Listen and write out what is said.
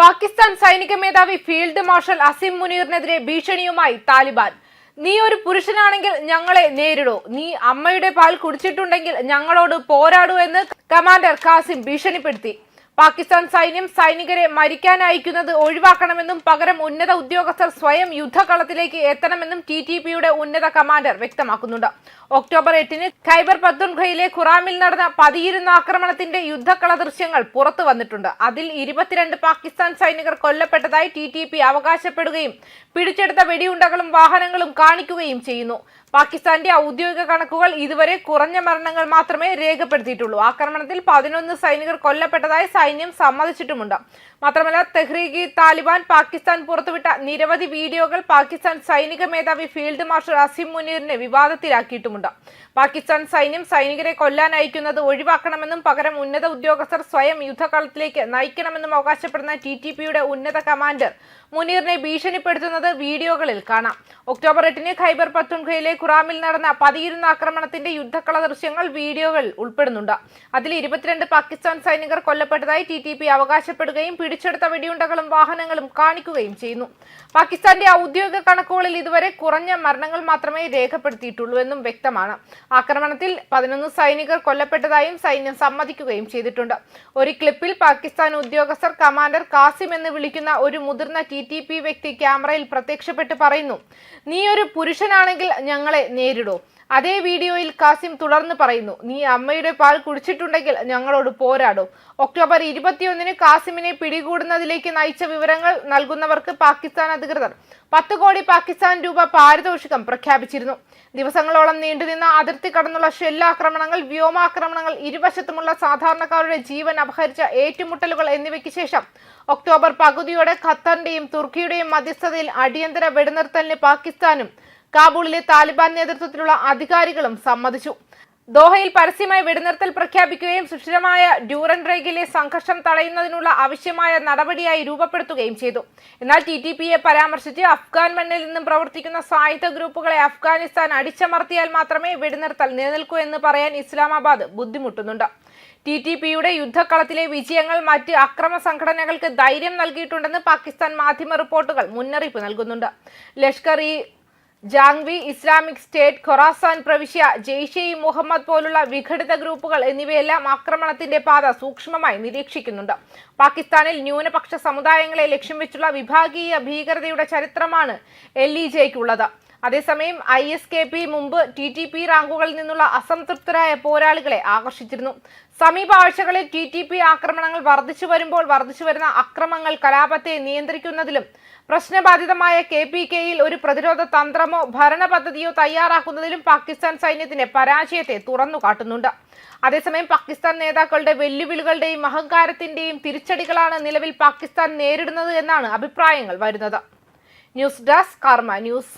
പാകിസ്ഥാൻ സൈനിക മേധാവി field marshal Asim മുനീറിനെതിരെ ഭീഷണിയുമായി താലിബാൻ. നീ ഒരു പുരുഷനാണെങ്കിൽ ഞങ്ങളെ നേരിടൂ. നീ അമ്മയുടെ പാൽ കുടിച്ചിട്ടുണ്ടെങ്കിൽ ഞങ്ങളോട് പോരാടൂ എന്ന് കമാൻഡർ കാസിം ഭീഷണിപ്പെടുത്തി. പാകിസ്ഥാൻ സൈന്യം സൈനികരെ മരിക്കാൻ അയക്കുന്നത് ഒഴിവാക്കണമെന്നും പകരം ഉന്നത ഉദ്യോഗസ്ഥർ സ്വയം യുദ്ധകളത്തിലേക്ക് എത്തണമെന്നും ടി ടി പിയുടെ ഉന്നത കമാൻഡർ വ്യക്തമാക്കുന്നുണ്ട്. ഒക്ടോബർ എട്ടിന് ഖൈബർ പത്തുൻഖയിലെ ഖുറാമിൽ നടന്ന പതിയിരുന്ന ആക്രമണത്തിന്റെ യുദ്ധക്കള ദൃശ്യങ്ങൾ പുറത്തു വന്നിട്ടുണ്ട്. അതിൽ ഇരുപത്തിരണ്ട് പാകിസ്ഥാൻ സൈനികർ കൊല്ലപ്പെട്ടതായി ടി ടി പി അവകാശപ്പെടുകയും പിടിച്ചെടുത്ത വെടിയുണ്ടകളും വാഹനങ്ങളും കാണിക്കുകയും ചെയ്യുന്നു. പാകിസ്ഥാന്റെ ഔദ്യോഗിക കണക്കുകൾ ഇതുവരെ കുറഞ്ഞ മരണങ്ങൾ മാത്രമേ രേഖപ്പെടുത്തിയിട്ടുള്ളൂ. ആക്രമണത്തിൽ പതിനൊന്ന് സൈനികർ കൊല്ലപ്പെട്ടതായി സൈന്യം സമ്മതിച്ചിട്ടുമുണ്ട്. മാത്രമല്ല തെഹ്രീഖി താലിബാൻ പാകിസ്ഥാൻ പുറത്തുവിട്ട നിരവധി വീഡിയോകൾ പാകിസ്ഥാൻ സൈനിക മേധാവി ഫീൽഡ് മാർഷൽ അസിം മുനീറിനെ വിവാദത്തിലാക്കിയിട്ടുമുണ്ട്. പാകിസ്ഥാൻ സൈന്യം സൈനികരെ കൊല്ലാൻ അയക്കുന്നത് ഒഴിവാക്കണമെന്നും പകരം ഉന്നത ഉദ്യോഗസ്ഥർ സ്വയം യുദ്ധകളത്തിലേക്ക് നയിക്കണമെന്നും അവകാശപ്പെടുന്ന ടി ടി പിയുടെ ഉന്നത കമാൻഡർ മുനീറിനെ ഭീഷണിപ്പെടുത്തുന്നത് വീഡിയോകളിൽ കാണാം. ഒക്ടോബർ എട്ടിന് ഖൈബർ പത്തുൻഖയിലെ ഖുറാമിൽ നടന്ന പതിയിരുന്ന ആക്രമണത്തിന്റെ യുദ്ധക്കള ദൃശ്യങ്ങൾ വീഡിയോകൾ ഉൾപ്പെടുന്നുണ്ട്. അതിൽ ഇരുപത്തിരണ്ട് പാകിസ്ഥാൻ സൈനികർ കൊല്ലപ്പെട്ടതായി ടി ടി പി അവകാശപ്പെടുകയും പിടിച്ചെടുത്ത വെടിയുണ്ടകളും വാഹനങ്ങളും കാണിക്കുകയും ചെയ്യുന്നു. പാകിസ്ഥാന്റെ ഔദ്യോഗിക കണക്കുകളിൽ ഇതുവരെ കുറഞ്ഞ മരണങ്ങൾ മാത്രമേ രേഖപ്പെടുത്തിയിട്ടുള്ളൂ എന്നും വ്യക്തമാണ്. ആക്രമണത്തിൽ പതിനൊന്ന് സൈനികർ കൊല്ലപ്പെട്ടതായും സൈന്യം സമ്മതിക്കുകയും ചെയ്തിട്ടുണ്ട്. ഒരു ക്ലിപ്പിൽ പാകിസ്ഥാൻ ഉദ്യോഗസ്ഥർ കമാൻഡർ കാസിം എന്ന് വിളിക്കുന്ന ഒരു മുതിർന്ന ടി വ്യക്തി ക്യാമറയിൽ പ്രത്യക്ഷപ്പെട്ട് പറയുന്നു നീ ഒരു പുരുഷനാണെങ്കിൽ ഞങ്ങളെ നേരിടൂ. അതേ വീഡിയോയിൽ കാസിം തുടർന്ന് പറയുന്നു നീ അമ്മയുടെ പാൽ കുടിച്ചിട്ടുണ്ടെങ്കിൽ ഞങ്ങളോട് പോരാടും. ഒക്ടോബർ ഇരുപത്തിയൊന്നിന് കാസിമിനെ പിടികൂടുന്നതിലേക്ക് നയിച്ച വിവരങ്ങൾ നൽകുന്നവർക്ക് പാകിസ്ഥാൻ അധികൃതർ പത്ത് കോടി പാകിസ്ഥാൻ രൂപ പാരിതോഷികം പ്രഖ്യാപിച്ചിരുന്നു. ദിവസങ്ങളോളം നീണ്ടുനിന്ന അതിർത്തി കടന്നുള്ള ഷെല്ലാക്രമണങ്ങൾ വ്യോമാക്രമണങ്ങൾ ഇരുവശത്തുമുള്ള സാധാരണക്കാരുടെ ജീവൻ അപഹരിച്ച ഏറ്റുമുട്ടലുകൾ എന്നിവയ്ക്ക് ശേഷം ഒക്ടോബർ പകുതിയോടെ ഖത്തറിന്റെയും തുർക്കിയുടെയും മധ്യസ്ഥതയിൽ അടിയന്തര വെടിനിർത്തലിന് പാകിസ്ഥാനും കാബൂളിലെ താലിബാൻ നേതൃത്വത്തിലുള്ള അധികാരികളും സമ്മതിച്ചു. ദോഹയിൽ പരസ്യമായി വെടിനിർത്തൽ പ്രഖ്യാപിക്കുകയും സുഷിരമായ ഡ്യൂറൻ റേഗിലെ സംഘർഷം തടയുന്നതിനുള്ള ആവശ്യമായ നടപടിയായി രൂപപ്പെടുത്തുകയും ചെയ്തു. എന്നാൽ ടി ടി പിയെ പരാമർശിച്ച് അഫ്ഗാൻ മണ്ണിൽ നിന്നും പ്രവർത്തിക്കുന്ന സായുധ ഗ്രൂപ്പുകളെ അഫ്ഗാനിസ്ഥാൻ അടിച്ചമർത്തിയാൽ മാത്രമേ വെടിനിർത്തൽ നിലനിൽക്കൂ എന്ന് പറയാൻ ഇസ്ലാമാബാദ് ബുദ്ധിമുട്ടുന്നുണ്ട്. ടി ടി പിയുടെ യുദ്ധക്കളത്തിലെ വിജയങ്ങൾ മറ്റ് അക്രമ സംഘടനകൾക്ക് ധൈര്യം നൽകിയിട്ടുണ്ടെന്ന് പാകിസ്ഥാൻ മാധ്യമ റിപ്പോർട്ടുകൾ മുന്നറിയിപ്പ് നൽകുന്നുണ്ട്. Lashkar e Jhangvi Islamic State Khorasan പ്രവിശ്യ ജെയ്ഷെ ഇ മുഹമ്മദ് പോലുള്ള വിഘടിത ഗ്രൂപ്പുകൾ എന്നിവയെല്ലാം ആക്രമണത്തിന്റെ പാത സൂക്ഷ്മമായി നിരീക്ഷിക്കുന്നുണ്ട്. പാകിസ്ഥാനിൽ ന്യൂനപക്ഷ സമുദായങ്ങളെ ലക്ഷ്യം വെച്ചുള്ള വിഭാഗീയ ഭീകരതയുടെ ചരിത്രമാണ് എൽ ഇ ജെയ്ക്കുള്ളത്. അതേസമയം ഐ എസ് കെ പി മുമ്പ് ടി ടി പി റാങ്കുകളിൽ നിന്നുള്ള അസംതൃപ്തരായ പോരാളികളെ ആകർഷിച്ചിരുന്നു. സമീപ ആഴ്ചകളിൽ ടി ടി പി ആക്രമണങ്ങൾ വർദ്ധിച്ചു വരുമ്പോൾ വർദ്ധിച്ചു വരുന്ന അക്രമങ്ങൾ കലാപത്തെ നിയന്ത്രിക്കുന്നതിലും പ്രശ്നബാധിതമായ കെ പി കെയിൽ ഒരു പ്രതിരോധ തന്ത്രമോ ഭരണ പദ്ധതിയോ തയ്യാറാക്കുന്നതിലും പാകിസ്ഥാൻ സൈന്യത്തിന്റെ പരാജയത്തെ തുറന്നു കാട്ടുന്നുണ്ട്. അതേസമയം പാകിസ്ഥാൻ നേതാക്കളുടെ വെല്ലുവിളികളുടെയും അഹങ്കാരത്തിന്റെയും തിരിച്ചടികളാണ് നിലവിൽ പാകിസ്ഥാൻ നേരിടുന്നത് എന്നാണ് അഭിപ്രായങ്ങൾ വരുന്നത്. News desk Karma news.